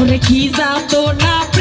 এখন কি যাতো না?